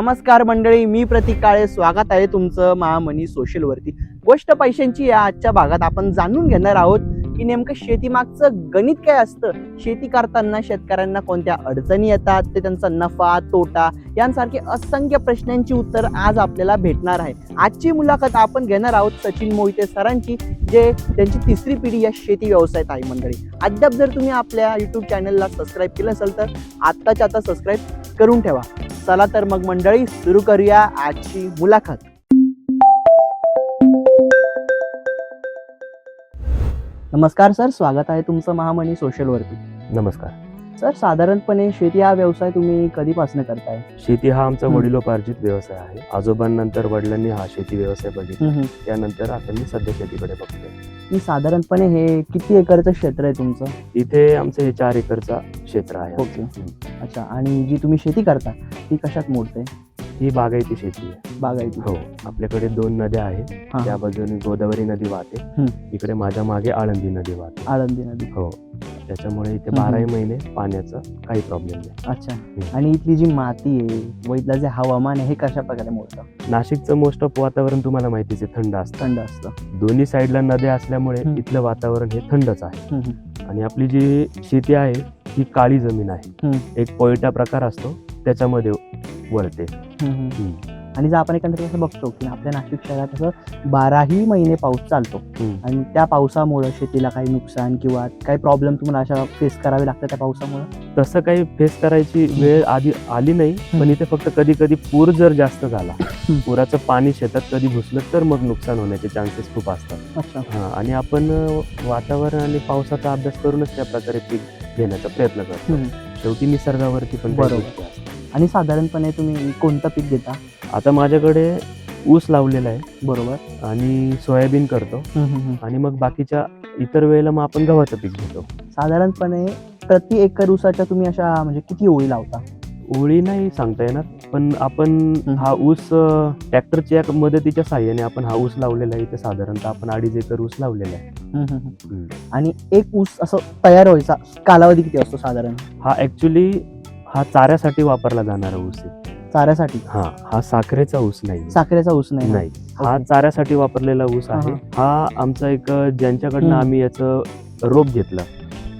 नमस्कार मंडळी मी प्रतीक काळे. स्वागत आहे तुमचं महामनी सोशल वरती. गोष्ट पैशांची या आजच्या भागात आपण जाणून घेणार आहोत की नेमकं शेतीमागचं गणित काय असतं? शेती करताना शेतकऱ्यांना कोणत्या अडचणी येतात? ते त्यांचा नफा तोटा यांसारखे असंख्य प्रश्नांची उत्तर आज आपल्याला भेटणार आहे. आजची मुलाखत आपण घेणार आहोत सचिन मोहिते सरांची जे त्यांची तिसरी पिढी या शेती व्यवसायात आहे मंडळी. अद्याप जर तुम्ही आपल्या युट्यूब चॅनलला सबस्क्राईब केलं असेल तर आत्ताच्या आता सबस्क्राईब करून ठेवा. चला तर मग मंडळी सुरू करूया आजची मुलाखत. नमस्कार सर स्वागत आहे तुमचं महामणी सोशल वरती नमस्कार. सर साधारणपणे शेती हा व्यवसाय तुम्ही कधीपासून करताय? शेती हा आमचा. वडिलोपार्जित व्यवसाय आहे. आजोबांनंतर वडिलांनी हा शेती व्यवसाय बघितला. त्यानंतर आता मी सध्या शेतीकडे बघतोय. मी साधारणपणे हे किती एकरचं क्षेत्र आहे तुमचं? इथे आमचं हे चार एकरचा क्षेत्र आहे. ओके. अच्छा आणि जी तुम्ही शेती करता ती कशात मोडते? ही बागायती शेती आहे. बागायती. हो आपल्याकडे दोन नद्या आहेत. हा, त्या बाजूने गोदावरी नदी वाहते. इकडे माझ्या मागे आळंदी नदी वाहते. आळंदी नदी. हो. त्याच्यामुळे इथे बाराही. महिने पाण्याचा काही प्रॉब्लेम नाही अच्छा आणि इथली जी माती आहे व इथलं जे हवामान आहे हे कशा प्रकारे मोडतं नाशिकचं मोस्ट ऑफ वातावरण तुम्हाला माहितीच आहे थंड असतं थंड असतं दोन्ही साईडला नद्या असल्यामुळे. इथलं वातावरण हे थंडच आहे हम्म. आणि आपली जी शेती आहे ही काळी जमीन आहे हम्म. एक पोयटा प्रकार असतो त्याच्यामध्ये हम्म, हम्म. आणि जर आपण एकंदरीत असं बघतो की आपल्या नाशिक शहरात असं बाराही महिने पाऊस चालतो. आणि त्या पावसामुळे शेतीला काही नुकसान किंवा काही प्रॉब्लेम तुम्हाला अशा फेस करावे लागतात त्या पावसामुळे? तसं काही फेस करायची वेळ आधी आली नाही पण इथे फक्त कधी कधी पूर जर जास्त झाला पुराचं पाणी शेतात कधी घुसलं तर मग नुकसान होण्याचे चान्सेस खूप असतात. अच्छा. आणि आपण वातावरण आणि पावसाचा अभ्यास करूनच त्या प्रकारे पीक घेण्याचा प्रयत्न करतो. शेवटी निसर्गावरती पण बरोबर. आणि साधारणपणे तुम्ही कोणतं पीक घेता? आता माझ्याकडे ऊस लावलेला आहे. बरोबर. आणि सोयाबीन करतो. आणि मग बाकीच्या इतर वेळेला मग आपण गव्हाचं पीक घेतो. साधारणपणे प्रति एकर ऊसाच्या तुम्ही अशा म्हणजे किती ओळी लावता? ओळी नाही सांगता येणार पण आपण हं. ऊस ट्रॅक्टरच्या मदतीच्या साह्याने आपण हा ऊस लावलेला आहे. इथे साधारणतः आपण अडीच एकर ऊस लावलेला आहे. आणि एक ऊस असं तयार व्हायचा कालावधी किती असतो साधारण? हा ऍक्च्युली हा चाऱ्यासाठी वापरला जाणारा ऊस आहे. चाऱ्यासाठी? हा हा साखरेचा ऊस नाही. साखरेचा ऊस नाही नाही. हा. चाऱ्यासाठी वापरलेला ऊस आहे. हा, आमचा एक ज्यांच्याकडनं. आम्ही याचं रोप घेतलं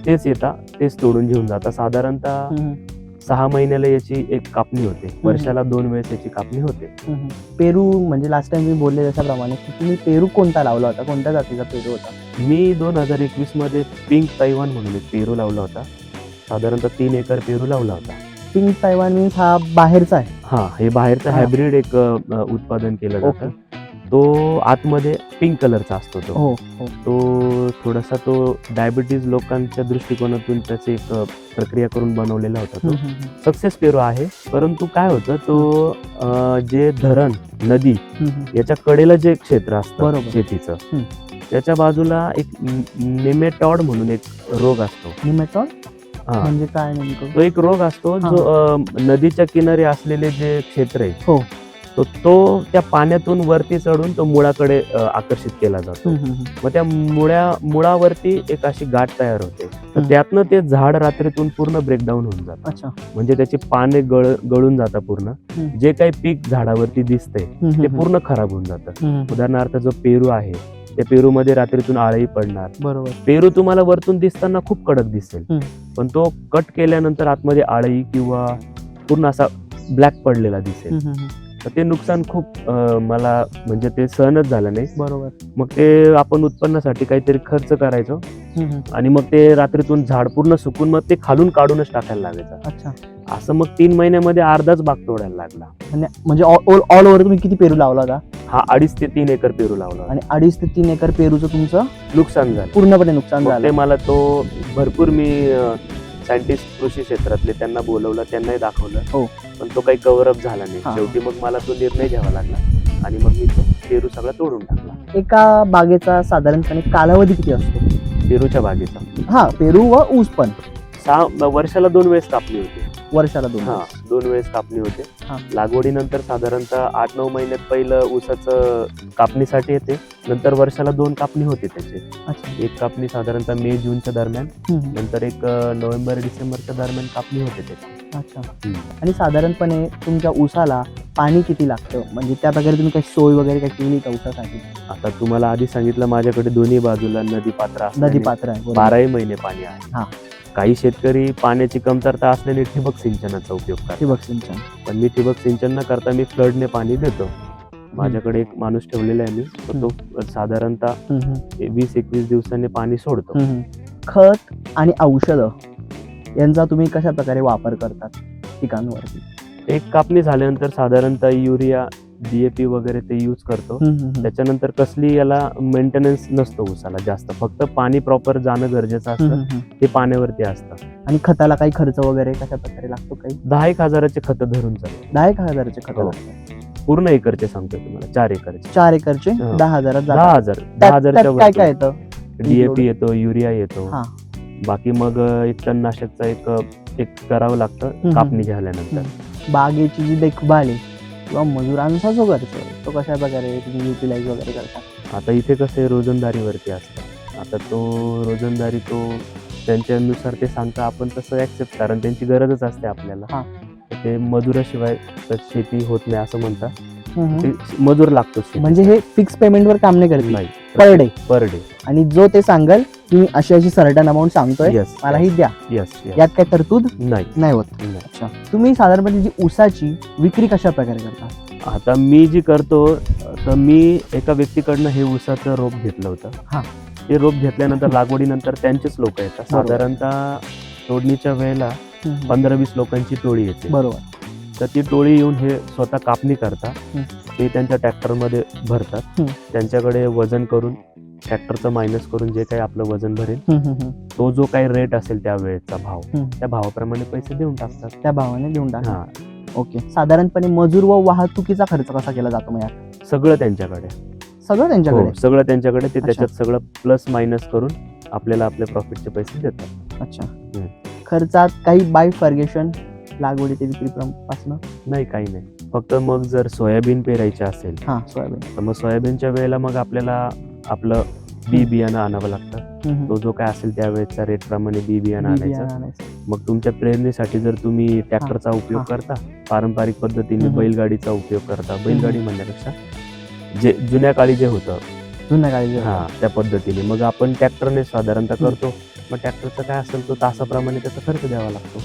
तेच येता तेच तोडून घेऊन जाता. साधारणतः सहा महिन्याला याची एक कापणी होते. वर्षाला दोन वेळेस याची कापणी होते. पेरू म्हणजे लास्ट टाइम मी बोलले त्याच्याप्रमाणे की तुम्ही पेरू कोणता लावला होता? कोणत्या जातीचा पेरू होता? मी दोन हजार एकवीसमध्ये पिंक तैवान म्हणून पेरू लावला होता. साधारणतः तीन एकर पेरू लावला होता पिंक तैवान मीन्स हा बाहेरचा आहे हा हे बाहेरचं हा. हायब्रिड एक अ, उत्पादन केलं ओके. जातं तो आतमध्ये पिंक कलरचा असतो तो हो हो तो थोडासा तो डायबिटीज लोकांच्या दृष्टिकोनातून त्याची एक अ, प्रक्रिया करून बनवलेला होता तो हम्म, हम्म, हम्म. सक्सेस पेरू आहे परंतु काय होतं तो अ, जे धरण नदी हम्म, हम्म. याच्या कडेला जे क्षेत्र असतं बरोबर. शेतीचं. त्याच्या बाजूला एक निमेटॉड म्हणून एक रोग असतो निमेटॉड हा म्हणजे काय नेमकं तो एक रोग असतो हा. जो अ, नदीच्या किनारी असलेले जे क्षेत्र आहे हो. तो तो त्या पाण्यातून वरती चढून तो मुळाकडे अ, आकर्षित केला जातो हम्म, हम्म, हम्म. मग त्या मुळ्या मुळावरती एक अशी गाठ तयार होते तर हं. त्यातनं ते झाड रात्रीतून पूर्ण ब्रेकडाऊन होऊन जातं अच्छा म्हणजे त्याचे पाने गळ गळून जातात पूर्ण हं. जे काही पीक झाडावरती हम्म, ते हम्म, पूर्ण खराब होऊन जातं हम्म. उदाहरणार्थ जो पेरू आहे त्या पेरूमध्ये रात्रीतून आळी पडणार. बरोबर. पेरू तुम्हाला वरतून दिसताना खूप कडक दिसेल. पण तो कट केल्यानंतर आतमध्ये आळी किंवा पूर्ण असा ब्लॅक पडलेला दिसेल. तर ते नुकसान खूप मला म्हणजे ते सहनच झालं नाही. बरोबर. मग ते आपण उत्पन्नासाठी काहीतरी खर्च करायचो. आणि मग ते रात्रीतून झाड पूर्ण सुकून मग ते खालून काढूनच टाकायला लागायचं. अच्छा. असं मग तीन महिन्यामध्ये अर्धाच बाग तोडायला लागला. म्हणजे म्हणजे ऑल ऑल ओव्हर तुम्ही किती पेरू लावला होता हा अडीच ते तीन एकर पेरू लावला. आणि अडीच ते तीन एकर पेरूचं तुमचं नुकसान झालं. पूर्णपणे नुकसान ते झालं. मला तो भरपूर मी सायंटिस्ट कृषी क्षेत्रातले त्यांना बोलवलं त्यांनाही दाखवलं. हो. पण तो काही कव्हर अप झाला नाही. हा. शेवटी मग मला तो निर्णय घ्यावा लागला आणि मग मी तो पेरू सगळा तोडून टाकला. एका बागेचा साधारणपणे कालावधी किती असतो? पेरूच्या बागेचा. हा पेरू व ऊस पण. सहा वर्षाला दोन वेळेस कापणी होते. वर्षाला दोन हा दोन वेळेस कापणी होते. लागवडीनंतर साधारणतः आठ नऊ महिन्यात पहिलं ऊसाचं कापणीसाठी येते. नंतर वर्षाला दोन कापणी होते त्याचे. अच्छा. एक कापणी साधारणतः मे जूनच्या दरम्यान. हम्म. नंतर एक अं, नोव्हेंबर डिसेंबरच्या दरम्यान कापणी होते त्याची. अच्छा. हम्म. आणि साधारणपणे तुमच्या ऊसाला पाणी किती लागतं? म्हणजे त्या प्रकारे तुम्ही काही सोय वगैरे काही केली का ऊसासाठी? आता तुम्हाला आधी सांगितलं माझ्याकडे दोन्ही बाजूला नदी पात्र नदी पात्र आहे बरोबर. बाराही महिने पाणी हा. काही शेतकरी पाण्याची कमतरता असल्याने ठिबक सिंचनाचा उपयोग करतात. ठिबक सिंचन. पण मी ठिबक सिंचन न करता मी फ्लडने पाणी देतो. माझ्याकडे एक माणूस ठेवलेला आहे मी. तर तो साधारणतः वीस एकवीस दिवसांनी पाणी सोडतो. खत आणि औषधं यांचा तुम्ही कशा प्रकारे वापर करतात? पिकांवरती. एक कापणी झाल्यानंतर साधारणतः युरिया डीएपी वगैरे ते यूज करतो. त्याच्यानंतर कसली याला मेंटेनन्स नसतो उसाला जास्त. फक्त पाणी प्रॉपर जाणं गरजेचं असतं. ते पाण्यावरती असतं. आणि खताला काही खर्च वगैरे कशा प्रकारे लागतो काही? दहा एक हजाराचे खत धरून चालू दहा एक हजाराचे खत हो. पूर्ण एकरचे सांगतोय तुम्हाला. चार एकरचे. चार एकरचे हा. दहा हजारात दहा हजार. दहा हजारच्या काय काय येतं? डीएपी येतो युरिया येतो. बाकी मग एक टन नाशकचा एक एक करावं लागतं. कापणी झाल्यानंतर. बागेची जी देखभाल आहे किंवा मजुरांचा जो खर्च तो कशा प्रकारे तुम्ही युटिलाइज वगैरे करता? आता इथे कसं आहे रोजंदारीवरती असतं. आता तो रोजंदारी तो त्यांच्यानुसार ते सांगता आपण तसं ऍक्सेप्ट कारण त्यांची गरजच असते आपल्याला. हा. ते मजुराशिवाय शेती होत नाही असं म्हणतात. ते मजूर लागतो. म्हणजे हे फिक्स पेमेंटवर काम नाही करत नाही. पर डे पर डे आणि जो ते सांगेल की मी अशी अशी सर्टन अमाऊंट सांगतोय येस मला ही द्या. येस यात काय तरतूद नाही. नाही होत. तुम्ही साधारणपणे जी ऊसाची विक्री कशा प्रकारे करता? आता मी जी करतो तर मी एका व्यक्तीकडनं हे ऊसाचं रोप घेतलं हा. होतं ते रोप घेतल्यानंतर लागवडीनंतर त्यांचेच लोक येतात. साधारणतः तोडणीच्या वेळेला पंधरा वीस लोकांची टोळी येते. बरोबर. तर ती टोळी येऊन हे स्वतः कापणी करतात हं. ते त्यांच्या ट्रॅक्टरमध्ये भरतात हं. त्यांच्याकडे वजन करून ट्रॅक्टरचं मायनस करून जे काही आपलं वजन भरेल. तो जो काही रेट असेल त्या वेळेचा भाव हं. त्या भावाप्रमाणे पैसे देऊन टाकतात त्या भावाने देऊन टाका हा ओके साधारणपणे मजूर व वाहतुकीचा खर्च कसा केला जातो मग सगळं त्यांच्याकडे सगळं हो त्यांच्याकडे सगळं त्यांच्याकडे ते. त्याच्यात सगळं प्लस मायनस करून आपल्याला आपले प्रॉफिटचे पैसे देतात अच्छा. खर्चात काही बाय फर्गेशन लागवडी ते विक्री पासून नाही काही नाही फक्त मग जर सोयाबीन पेरायचे असेल हा सोयाबीन तर मग सोयाबीनच्या वेळेला मग आपल्याला आपलं बी. बियाणं आणावं लागतं. तो जो काय असेल त्यावेळेचा रेट प्रमाणे बी बियाणं आणायचं. मग तुमच्या प्रेरणेसाठी जर तुम्ही ट्रॅक्टरचा उपयोग. करता पारंपरिक पद्धतीने. बैलगाडीचा उपयोग करता बैलगाडी म्हणण्यापेक्षा जे जुन्या काळी जे होतं जुन्या काळी हा. त्या पद्धतीने मग आपण ट्रॅक्टरने साधारणतः करतो मग ट्रॅक्टरचं काय असेल तो तासाप्रमाणे त्याचा खर्च द्यावा लागतो.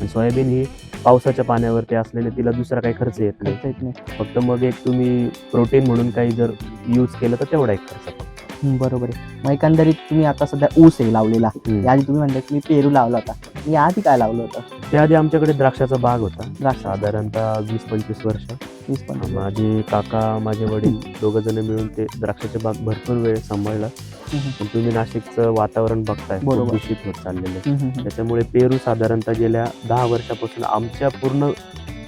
आणि सोयाबीन ही पावसाच्या पाण्यावरती असल्याने तिला दुसरा काही खर्च येत नाही. फक्त मग एक तुम्ही प्रोटीन म्हणून काही जर यूज केलं तर तेवढा एक खर्च बरोबर आहे. मग एकंदरीत तुम्ही आता सध्या ऊस आहे लावलेला. हम्म. याआधी तुम्ही म्हणता की मी पेरू लावला होता. याआधी काय लावलं होतं? त्याआधी आमच्याकडे द्राक्षाचा बाग होता. द्राक्ष साधारणतः वीस पंचवीस वर्ष. वीस पंचवीस. माझे काका माझे वडील दोघ जण मिळून ते द्राक्षाचे बाग भरपूर वेळ सांभाळला. हम्म, पण तुम्ही नाशिकचं वातावरण बघताय खूप बरोबर. दूषित होत चाललेलं आहे. हम्म, हम्म, हम्म. त्याच्यामुळे पेरू साधारणतः गेल्या दहा वर्षापासून आमच्या पूर्ण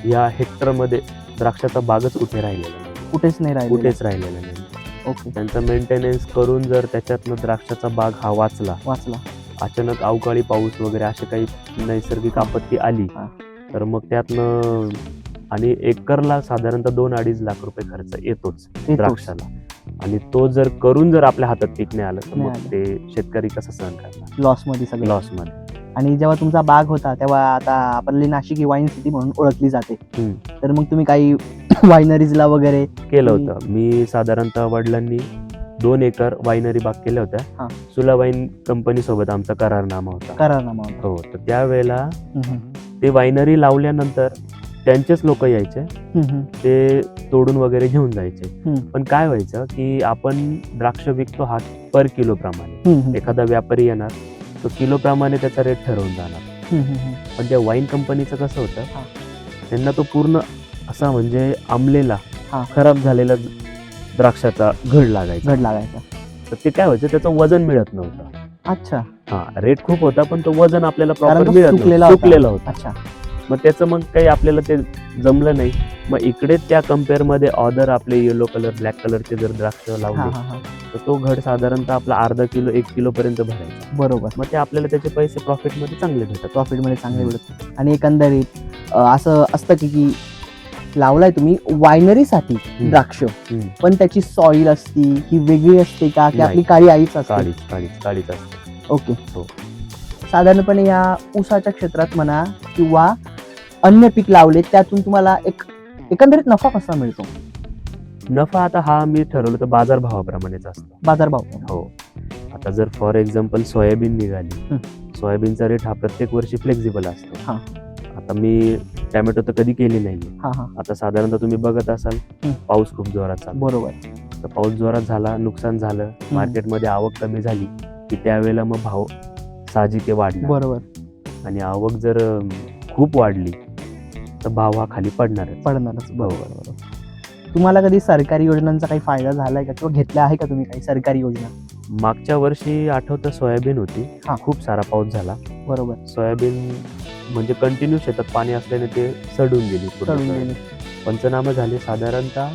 या हेक्टरमध्ये द्राक्षाचा बागच कुठे राहिलेला नाही. कुठेच नाही राहिले कुठेच राहिलेला नाही. ओके. त्यांचा मेंटेनन्स करून जर त्याच्यातनं द्राक्षाचा बाग हा वाचला वाचला. अचानक अवकाळी पाऊस वगैरे अशी काही नैसर्गिक आपत्ती आली हा. तर मग त्यातनं आणि एकरला साधारणतः दोन अडीच लाख रुपये खर्च येतोच. द्राक्षाला. आणि तो जर करून जर आपल्या हातात पीक नाही आलं तर नाही मग आलं. ते शेतकरी कसं सहन करणार? लॉसमध्ये सगळं. लॉसमध्ये. आणि जेव्हा तुमचा बाग होता तेव्हा आता आपली नाशिक ही वाईन सिटी म्हणून ओळखली जाते. तर मग तुम्ही काही वायनरीजला वगैरे केलं होतं मी साधारणतः वडिलांनी दोन एकर वायनरी बाग केल्या हा. होत्या सुला वाईन कंपनी सोबत आमचा करारनामा होता करारनामा होता हो तर त्यावेळेला. ते वायनरी लावल्यानंतर त्यांचेच लोक यायचे. ते तोडून वगैरे घेऊन जायचे. पण काय व्हायचं की आपण द्राक्ष विकतो हा पर किलो प्रमाणे. एखादा व्यापारी येणार तो किलो प्रमाणे त्याचा रेट ठरवून जाणार. पण त्या वाईन कंपनीचं कसं होतं? हा. त्यांना तो पूर्ण असा म्हणजे आंबलेला हा. खराब झालेला द्राक्षाचा घड लागायचा. घड लागायचा. तर ते काय व्हायचं? त्याचं वजन मिळत नव्हतं. अच्छा. हा रेट खूप होता पण तो वजन आपल्याला कारण प्रॉपर तो मिळत सुकलेला नव्हतं. होता. सुकलेला होता. अच्छा. मग त्याचं मग काही आपल्याला ते जमलं नाही. मग इकडे त्या कंपेअरमध्ये ऑदर आपले येलो कलर ब्लॅक कलरचे जर द्राक्ष हा लावले. हा हा. तर तो घड साधारणतः आपला अर्धा किलो एक किलो पर्यंत भरायचा बरोबर मग ते आपल्याला त्याचे पैसे प्रॉफिटमध्ये चांगले भेटत प्रॉफिटमध्ये चांगले. मिळत आणि एकंदरीत अं, असं असतं की की लावलाय तुम्ही वायनरीसाठी. द्राक्ष हम्म. पण त्याची सॉइल असती ही वेगळी असते का की नाही. आपली काळी आईच असते काळीच काळीच काळीच असते ओके हो. साधारणपणे या ऊसाच्या क्षेत्रात म्हणा किंवा अन्य पीक लावले त्यातून तुम्हाला एक एकंदरीत नफा कसा मिळतो नफा आता हा मी ठरवलं तर बाजार भावाप्रमाणेच असतो. बाजारभाव. हो. आता जर फॉर एक्झाम्पल सोयाबीन निघाली हं. सोयाबीनचा रेट हा प्रत्येक वर्षी फ्लेक्झिबल असतो. हा. आता मी टॅमॅटो तर कधी केली नाहीये. हा हा. आता साधारणतः तुम्ही बघत असाल हं. पाऊस खूप जोरात चालू बरोबर. तर पाऊस जोरात झाला नुकसान झालं मार्केटमध्ये आवक कमी झाली की त्यावेळेला मग भाव साहजिक वाढणार. बरोबर. आणि आवक जर खूप वाढली तर भाव हा खाली पडणारच. पडणारच. बरोबर बरोबर. तुम्हाला कधी सरकारी योजनांचा काही फायदा झालाय का किंवा घेतला आहे का तुम्ही काही सरकारी योजना? मागच्या वर्षी आठवतं सोयाबीन होती. हा. खूप सारा पाऊस झाला. बरोबर. सोयाबीन म्हणजे कंटिन्यू शेतात पाणी असल्याने ते सडून गेली पूर्ण. कळून सोयाबीन. गेले. पंचनामे झाले साधारणतः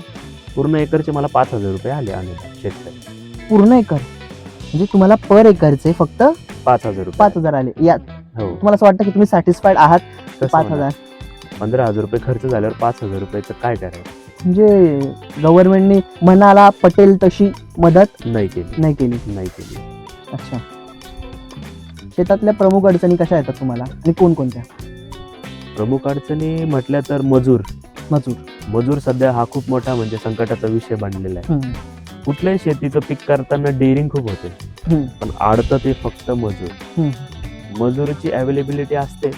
पूर्ण एकरचे मला पाच हजार रुपये आले अनुदान शेतकरी. पूर्ण एकर? म्हणजे तुम्हाला पर एकरचे फक्त पाच हजार रुपये. पाच हजार आले. या हो. तुम्हाला असं वाटतं की तुम्ही सॅटिस्फाईड आहात? पाच? हजार. पंधरा हजार रुपये खर्च झाल्यावर पाच हजार रुपयाचं काय करायचं? म्हणजे गव्हर्नमेंटने मनाला पटेल तशी मदत नाही केली. नाही केली. नाही केली. अच्छा. शेतातल्या प्रमुख अडचणी कशा येतात तुम्हाला? आणि कोणकोणत्या? प्रमुख अडचणी म्हटल्या तर मजूर. मजूर. मजूर सध्या हा खूप मोठा म्हणजे संकटाचा विषय बनलेला आहे. हम्म, कुठल्याही शेतीचं पीक करताना डेअरिंग खूप होते. हम्म, पण आडतं ते फक्त मजूर. हम्म. मजुरीची अवेलेबिलिटी असते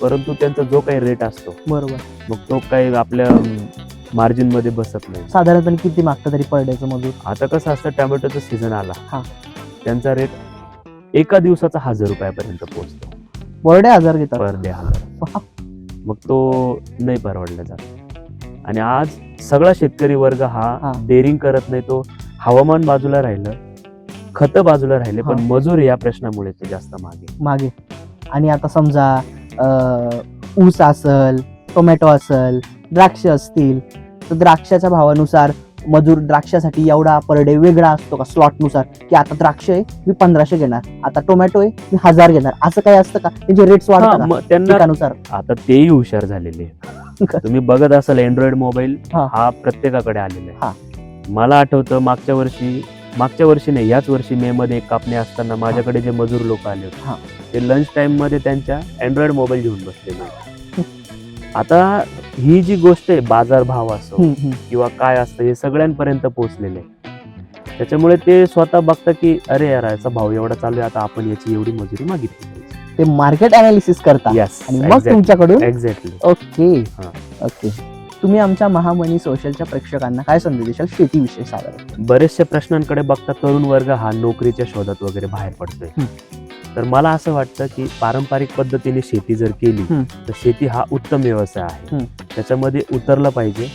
परंतु त्यांचा जो काही रेट असतो. बरोबर. मग तो काही आपल्या मार्जिनमध्ये बसत नाही. साधारणपणे किती मागतं तरी पर डेचं मजूर आता कसं असतं टोमॅटोचा सीझन आला. हा. त्यांचा रेट एका दिवसाचा हजार रुपयापर्यंत पोहोचतो. बरडे हजार घेतात? पर डे हजार. मग तो नाही परवडला जात. आणि आज सगळा शेतकरी वर्ग हा. हा. डेअरिंग करत नाही तो हवामान बाजूला राहिलं खत बाजूला राहिले पण हा. मजूर या प्रश्नामुळे ते जास्त मागे. मागे. आणि आता समजा अं, ऊस असल टोमॅटो असल द्राक्ष असतील तर द्राक्षाच्या भावानुसार मजूर द्राक्षासाठी एवढा पर डे वेगळा असतो का स्लॉटनुसार की आता द्राक्ष आहे मी पंधराशे घेणार आता टोमॅटो आहे मी हजार घेणार असं काही असतं का त्यांचे रेट्स वाढतात त्यांना आता तेही हुशार झालेले. तुम्ही बघत असाल अँड्रॉइड मोबाईल हा. प्रत्येकाकडे आलेला हा. आहे मला आठवतं मागच्या वर्षी मागच्या वर्षी नाही याच वर्षी मे मध्ये एक कापणी असताना माझ्याकडे जे मजूर लोक आले हा. होते ते लंच टाइममध्ये त्यांच्या अँड्रॉइड मोबाईल घेऊन बसलेले. आता ही जी गोष्ट आहे बाजार भाव असो. किंवा काय असतं हे सगळ्यांपर्यंत पोहोचलेलं आहे. त्याच्यामुळे ते स्वतः बघतात की अरे यार याचा भाव एवढा चालू आहे आता आपण याची एवढी मजुरी मागितली ते मार्केट अनालिसिस करता. आणि मग तुमच्याकडून एक्झॅक्टली ओके. ओके तुम्ही आमच्या महामनी सोशलच्या प्रेक्षकांना काय संदेश देशाल शेतीविषयी साधारण बरेचशा प्रश्नांकडे बघता तरुण वर्ग हा नोकरीच्या शोधात वगैरे बाहेर पडतोय. तर मला असं वाटतं की पारंपरिक पद्धतीने शेती जर केली. तर शेती हा उत्तम व्यवसाय आहे. त्याच्यामध्ये उतरलं पाहिजे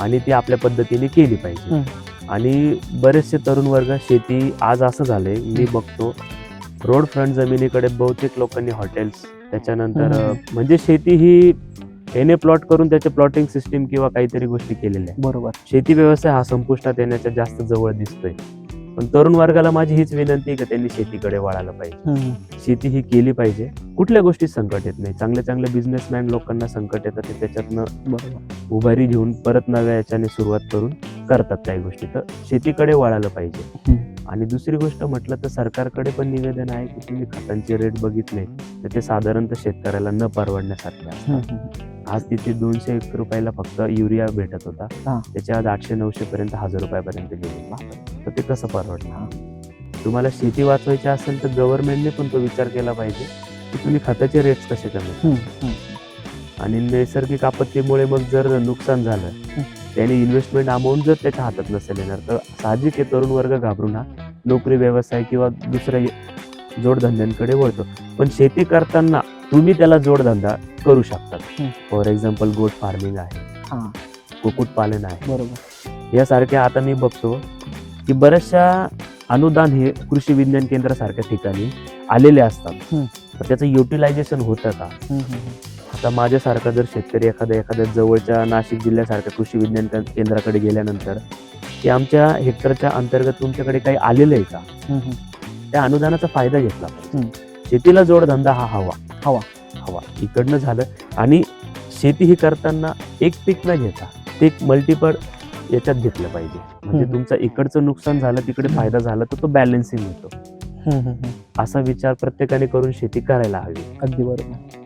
आणि ती आपल्या पद्धतीने केली पाहिजे. आणि बरेचसे तरुण वर्ग शेती आज असं झालंय मी बघतो रोड फ्रंट जमिनीकडे बहुतेक लोकांनी हॉटेल्स त्याच्यानंतर म्हणजे शेती ही एने प्लॉट करून त्याचे प्लॉटिंग सिस्टीम किंवा काहीतरी गोष्टी केलेल्या बरोबर. शेती व्यवसाय हा संपुष्टात येण्याच्या जास्त जवळ दिसतोय. पण तरुण वर्गाला माझी हीच विनंती आहे की त्यांनी शेतीकडे वळायला पाहिजे. शेती ही केली पाहिजे. कुठल्या गोष्टीत संकट येत नाही. चांगले चांगले बिझनेसमॅन लोकांना संकट येतं ते त्याच्यातनं उभारी घेऊन परत नव्या याच्याने सुरुवात करून करतात काही गोष्टी. तर शेतीकडे वळायला पाहिजे. आणि दुसरी गोष्ट म्हटलं तर सरकारकडे पण निवेदन आहे की तुम्ही खतांचे रेट बघितले तर ते साधारणतः शेतकऱ्याला न परवडण्यासारखे. आज तिथे दोनशे एक रुपयाला फक्त युरिया भेटत होता हा. त्याच्या आज आठशे नऊशे पर्यंत हजार रुपयापर्यंत गेले. तर ते कसं परवडणार तुम्हाला शेती वाचवायची असेल तर गव्हर्नमेंटने पण तो विचार केला पाहिजे की तुम्ही खताचे रेट्स कसे कमी करा. हम्म, हम्म. आणि नैसर्गिक आपत्तीमुळे मग जर नुकसान झालं त्याने इन्व्हेस्टमेंट अमाऊंट जर त्याच्या हातात नसेल येणार तर साहजिक आहे तरुण वर्ग घाबरून हा नोकरी व्यवसाय किंवा दुसऱ्या जोडधंद्यांकडे वळतो पण शेती करताना तुम्ही त्याला जोडधंदा करू शकता. फॉर एक्झाम्पल गोट फार्मिंग आहे. हा. कुक्कुटपालन आहे. बरोबर. यासारख्या आता मी बघतो की बऱ्याचशा अनुदान हे कृषी विज्ञान केंद्रासारख्या ठिकाणी आलेले असतात. त्याचं युटिलायझेशन होतं का. आता माझ्यासारखा जर शेतकरी एखाद्या एखाद्या जवळच्या नाशिक जिल्ह्यासारख्या कृषी विज्ञान केंद्राकडे गेल्यानंतर की आमच्या हेक्टरच्या अंतर्गत तुमच्याकडे काही आलेलं आहे का. त्या अनुदानाचा फायदा घेतला. शेतीला जोडधंदा हा हवा. हवा. हवा. इकडनं झालं. आणि शेती ही करताना एक पीक न घेता ते एक मल्टिपल याच्यात घेतलं पाहिजे. म्हणजे. तुमचं इकडचं नुकसान झालं तिकडे फायदा झाला तर तो बॅलन्सिंग होतो. असा विचार प्रत्येकाने करून शेती करायला हवी. अगदी बरोबर.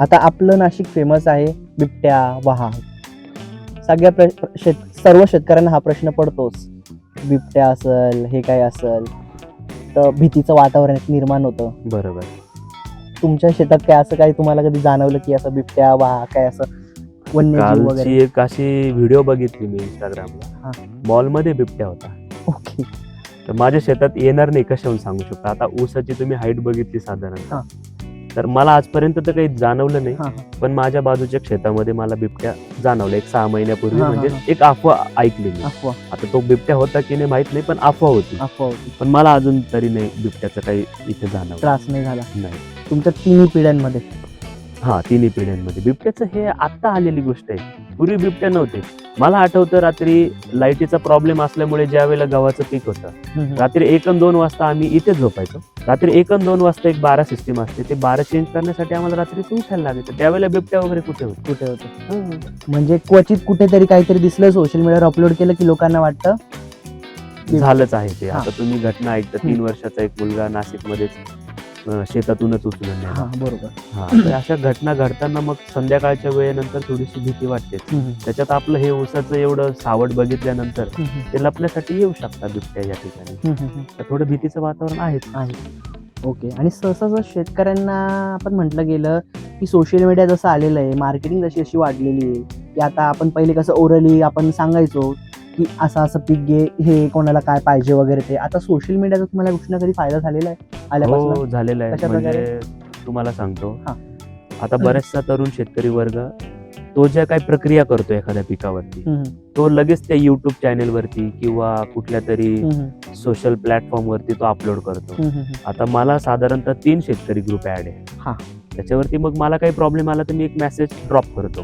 आता आपलं नाशिक फेमस आहे बिबट्या वाघ. सगळ्या शेत सर्व शेतकऱ्यांना हा प्रश्न पडतोच. बिबट्या असल हे काय असल तर भीतीचं वातावरण निर्माण होतं. बरोबर. तुमच्या शेतात काय असं काही तुम्हाला कधी जाणवलं की असं बिबट्या वाघ काय असं वन्यजीव कालची वगैरे? एक अशी व्हिडिओ बघितली मी हा. इंस्टाग्रामला मॉलमध्ये बिबट्या होता. ओके. तर माझ्या शेतात येणार नाही कशाहून सांगू शकता? आता ऊसाची तुम्ही हाईट बघितली हा. तर मला आजपर्यंत तर काही जाणवलं नाही. पण माझ्या बाजूच्या शेतामध्ये मला बिबट्या जाणवलं एक सहा महिन्यापूर्वी म्हणजे. एक अफवा ऐकली आता तो बिबट्या होता की नाही माहीत नाही पण अफवा होती. अफवा होती. पण मला अजून तरी नाही बिबट्याचं काही इथे जाणवलं. त्रास नाही झाला. नाही. तुमच्या तिन्ही पिढ्यांमध्ये? हा तिन्ही पिढ्यांमध्ये. बिबट्याचं हे आता आलेली गोष्ट आहे. पूर्वी बिबट्या नव्हते. मला आठवतं रात्री लाईटीचा प्रॉब्लेम असल्यामुळे ज्या वेळेला गव्हाचं पीक होतं. रात्री एक अन दोन वाजता आम्ही इथेच झोपायचो. रात्री एक अन दोन वाजता एक बारा सिस्टीम असते ते बारा चेंज करण्यासाठी आम्हाला रात्री उठायला लागायचं. त्यावेळेला बिबट्या वगैरे कुठे होते? कुठे होतं? म्हणजे क्वचित कुठेतरी काहीतरी दिसलं सोशल मीडियावर अपलोड केलं की लोकांना वाटतं? झालंच आहे ते. आता तुम्ही घटना ऐकता तीन. वर्षाचा एक मुलगा नाशिकमध्येच अं, शेतातूनच उचलून हा बरोबर हा तर अशा घटना घडताना मग संध्याकाळच्या वेळेनंतर थोडीशी भीती वाटते हम्म. त्याच्यात आपलं हे ऊसाचं एवढं सावट बघितल्यानंतर हम्म. ते लपण्यासाठी येऊ शकतात बिबट्या या ठिकाणी हम्म. हम्म. तर थोडं भीतीचं वातावरण आहेच आहे ओके आणि सहसा जर शेतकऱ्यांना आपण म्हटलं गेलं की सोशल मीडिया जसं आलेलं आहे मार्केटिंग जशी अशी वाढलेली आहे की आता आपण पहिले कसं ओरली आपण सांगायचो की असं असं पीक घे हे कोणाला काय पाहिजे वगैरे ते आता सोशल मीडियाचा तुम्हाला कुठं ना कधी फायदा झालेला आहे आल्यापासून हो झालेलं आहे कशा? म्हणजे तुम्हाला सांगतो हा. आता बऱ्याचसा तरुण शेतकरी वर्ग तो ज्या काही प्रक्रिया करतो एखाद्या पिकावरती हम्म. तो लगेच त्या युट्यूब चॅनेल वरती किंवा कुठल्या तरी हम्म. सोशल प्लॅटफॉर्म वरती तो अपलोड करतो हम्म. हम्म. आता मला साधारणतः तीन शेतकरी ग्रुप ऍड हा. आहे त्याच्यावरती मग मला काही प्रॉब्लेम आला तर मी एक मेसेज ड्रॉप करतो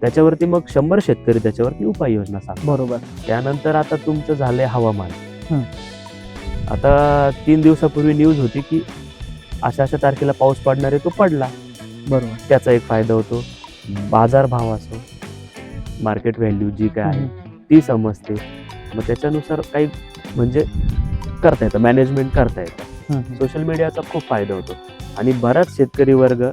त्याच्यावरती मग शंभर शेतकरी त्याच्यावरती उपाययोजना सांगतो बरोबर. त्यानंतर आता तुमचं झालंय हवामान. आता तीन दिवसापूर्वी न्यूज होती की अशा अशा तारखेला पाऊस पडणार आहे तो पडला. बरोबर. त्याचा एक फायदा होतो. बाजार भाव असो मार्केट व्हॅल्यू जी काय आहे. ती समजते. मग त्याच्यानुसार काही म्हणजे करता येतं मॅनेजमेंट करता येतं. सोशल मीडियाचा खूप फायदा होतो. आणि बराच शेतकरी वर्ग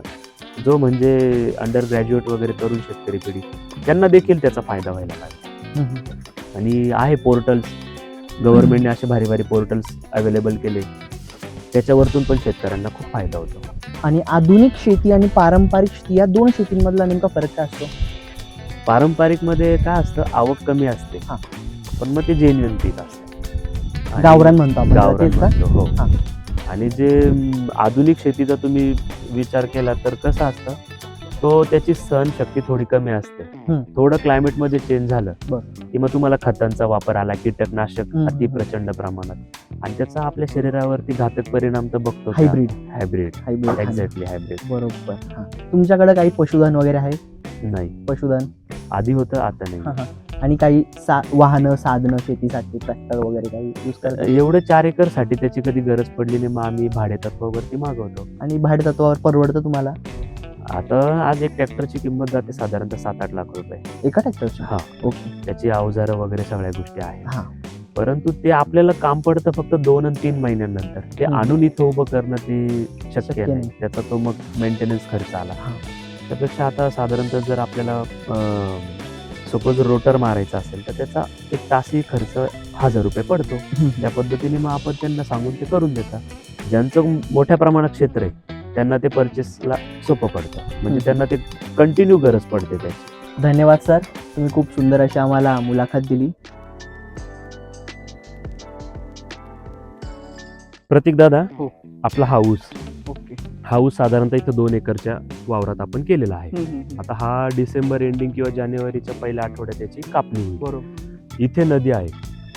जो म्हणजे अंडर ग्रॅज्युएट वगैरे तरुण शेतकरी पिढी त्यांना देखील त्याचा फायदा व्हायला पाहिजे. आणि आहे पोर्टल्स गव्हर्नमेंटने असे भारी भारी पोर्टल्स अवेलेबल केले. त्याच्यावरतून पण शेतकऱ्यांना खूप फायदा होतो. आणि आधुनिक शेती आणि पारंपरिक शेती या दोन शेतींमधला नेमका फरक काय असतो? पारंपरिकमध्ये काय असतं? आवक कमी असते. हा. पण मग ते जेन्युन पीक असतं. गावरान म्हणतो आपण हो. हा. आणि जे आधुनिक शेतीचा तुम्ही विचार केला तर कसं असतं? तो त्याची सहनशक्ती थोडी कमी असते. थोडं क्लायमेटमध्ये चेंज झालं. की मग तुम्हाला खतांचा वापर आला कीटकनाशक. अति प्रचंड प्रमाणात. आणि त्याचा आपल्या शरीरावरती घातक परिणाम तर बघतो hybrid hybrid hybrid exactly hybrid बरोबर. तुमच्याकडे काही पशुधन वगैरे आहे? नाही. पशुधन? आधी होतं आता नाही. आणि काही सा वाहनं साधनं शेतीसाठी ट्रॅक्टर वगैरे काही यूज करतात एवढं चार एकरसाठी त्याची कधी गरज पडली नाही मग आम्ही भाडेतत्वावरती मागवतो आणि भाडे तत्वावर परवडतं तुम्हाला? आता आज एक ट्रॅक्टरची किंमत जाते साधारणतः सात आठ लाख रुपये. एका ट्रॅक्टरची? हा. ओके. त्याची अवजारं वगैरे सगळ्या गोष्टी आहेत. हा. परंतु ते आपल्याला काम पडतं फक्त दोन आणि तीन महिन्यानंतर. ते. आणून इथं उभं करणं ते शक्य नाही. त्याचा तो मग मेंटेनन्स खर्च आला. हा. त्यापेक्षा आता साधारणतः जर आपल्याला सपोज रोटर मारायचा असेल तर त्याचा एक तासी खर्च हजार रुपये पडतो. त्या पद्धतीने मग आपण त्यांना सांगून ते करून देतात. ज्यांचं मोठ्या प्रमाणात क्षेत्र आहे त्यांना ते परचेसला सोपं पडतं. म्हणजे. त्यांना ते कंटिन्यू गरज पडते त्याची. धन्यवाद सर. तुम्ही खूप सुंदर अशी आम्हाला मुलाखत दिली. प्रतीक दादा हो. आपला हाऊस ओके हाऊस साधारणतः इथं दोन एकरच्या वावरात आपण केलेला आहे. आता हा डिसेंबर एंडिंग किंवा जानेवारीच्या पहिल्या आठवड्यात त्याची कापणी होईल. बरोबर. इथे नदी आहे.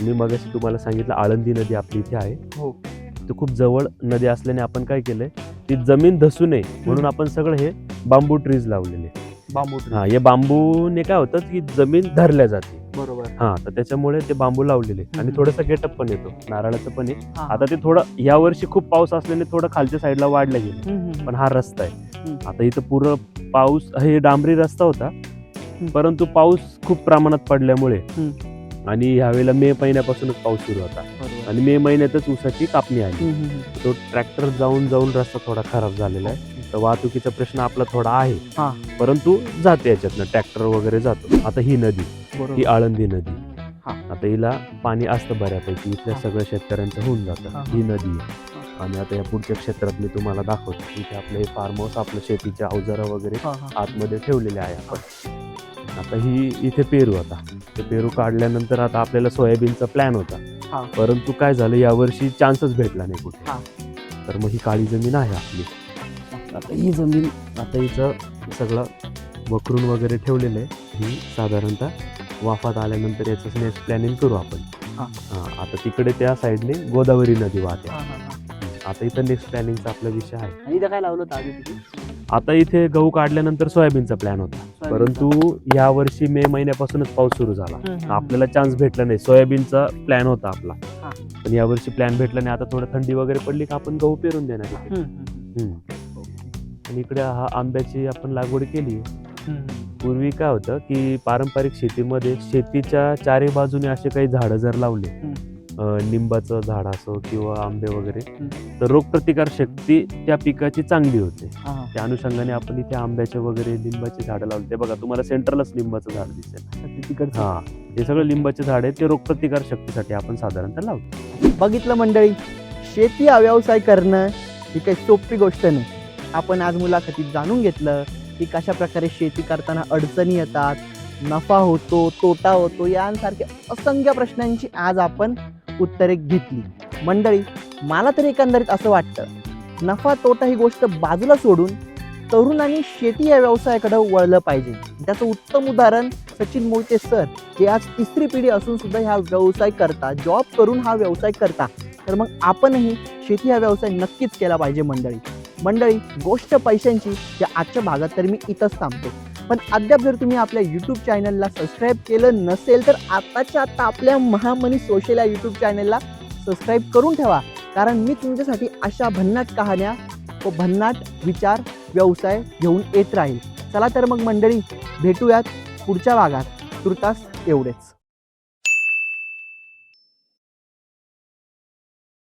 मी मगाशी तुम्हाला सांगितलं आळंदी नदी आपली इथे आहे. हो. ते खूप जवळ नदी असल्याने आपण काय केलंय? ती जमीन धसू नये म्हणून आपण सगळं हे बांबू ट्रीज लावलेले. बांबू हा हे बांबूने काय होतं की जमीन धरल्या जाते. बरोबर. हा तर त्याच्यामुळे ते बांबू लावलेले आणि हम्म. थोडंसं गेटअप पण येतो नारळाचं पण आहे. आता आता ते थोडं या वर्षी खूप पाऊस असल्याने थोडं खालच्या साईडला वाढलं गेलं. पण हा रस्ता आहे. हम्म. आता इथं पूर्ण पाऊस हे डांबरी रस्ता होता. परंतु पाऊस खूप प्रमाणात पडल्यामुळे आणि ह्यावेळेला मे महिन्यापासूनच पाऊस सुरू होता. आणि मे महिन्यातच ऊसाची कापणी आली. तो ट्रॅक्टर जाऊन जाऊन रस्ता थोडा खराब झालेला आहे. तर वाहतुकीचा प्रश्न आपला थोडा हा. आहे परंतु जाते याच्यातनं ट्रॅक्टर वगैरे जातो आता ही नदी ही बरोबर आळंदी नदी हा. आता हिला पाणी असतं बऱ्यापैकी इथल्या हा. सगळ्या शेतकऱ्यांचं होऊन हा, जातं हा. नदी आहे आणि आता या पुढच्या क्षेत्रात मी तुम्हाला दाखवतो इथे आपलं हे फार्म हाऊस आपलं शेतीचे अवजारं वगैरे हा, हा. आतमध्ये ठेवलेले आहे आपण आता ही इथे पेरू आता ते पेरू काढल्यानंतर आता आपल्याला सोयाबीनचा प्लॅन हा. होता परंतु काय झालं यावर्षी चान्सच भेटला नाही कुठे हा. तर मग ही काळी जमीन आहे आपली आता ही जमीन आता हिचं सगळं वखरून वगैरे ठेवलेलं आहे ही साधारणतः वाफात आल्यानंतर याचं नेक्स्ट प्लॅनिंग करू आपण हा. आता तिकडे त्या साईडने गोदावरी नदी वाहते. आता इथं नेक्स्ट प्लॅनिंगचा आपला विषय आहे आणि इथं काय लावलं होतं आधी? आता इथे गहू काढल्यानंतर सोयाबीनचा प्लॅन होता परंतु या वर्षी मे महिन्यापासूनच पाऊस सुरू झाला हम्म, हम्म. आपल्याला चान्स भेटला नाही सोयाबीनचा प्लॅन होता आपला हा. पण यावर्षी प्लॅन भेटला नाही आता थोडं थंडी वगैरे पडली का आपण गहू पेरून देणार इथे. हम्म, हम्म, हम्म. आणि इकडे हा आंब्याची आपण लागवड केली. पूर्वी काय होतं की पारंपरिक शेतीमध्ये शेतीच्या चारी बाजूने असे काही झाडं जर लावले निंबाचं झाड असो किंवा आंबे वगैरे. तर रोगप्रतिकार शक्ती त्या पिकाची चांगली होते. त्या अनुषंगाने आपण इथे आंब्याचे वगैरे लिंबाचे झाडं लावले ते बघा तुम्हाला सेंटरलाच लिंबाचं झाड दिसेल. हा हे सगळं लिंबाचे झाड आहे ते रोगप्रतिकार शक्तीसाठी आपण साधारणतः लावतो बघितलं मंडळी शेती हा व्यवसाय करणं ही काही सोपी गोष्ट नाही आपण आज मुलाखतीत जाणून घेतलं की कशा प्रकारे शेती करताना अडचणी येतात नफा होतो तोटा होतो यांसारख्या असंख्य प्रश्नांची आज आपण उत्तरे घेतली. मंडळी मला तर एकंदरीत असं वाटतं नफा तोटा ही गोष्ट बाजूला सोडून तरुणांनी शेती या व्यवसायाकडे वळलं पाहिजे. त्याचं उत्तम उदाहरण सचिन मोहिते सर हे आज तिसरी पिढी असून सुद्धा हा व्यवसाय करता जॉब करून हा व्यवसाय करता. तर मग आपणही शेती हा व्यवसाय नक्कीच केला पाहिजे मंडळी. मंडळी गोष्ट पैशांची या आजच्या भागात तर मी इथंच थांबतो. पण अद्याप जर तुम्ही आपल्या यूट्यूब चॅनलला सबस्क्राईब केलं नसेल तर आताच्या आता आपल्या महामनी सोशल या यूट्यूब चॅनलला सबस्क्राईब करून ठेवा. कारण मी तुमच्यासाठी अशा भन्नाट कहाण्या व भन्नाट विचार व्यवसाय घेऊन येत राहील. चला तर मग मंडळी भेटूयात पुढच्या भागात. तुर्तास एवढेच.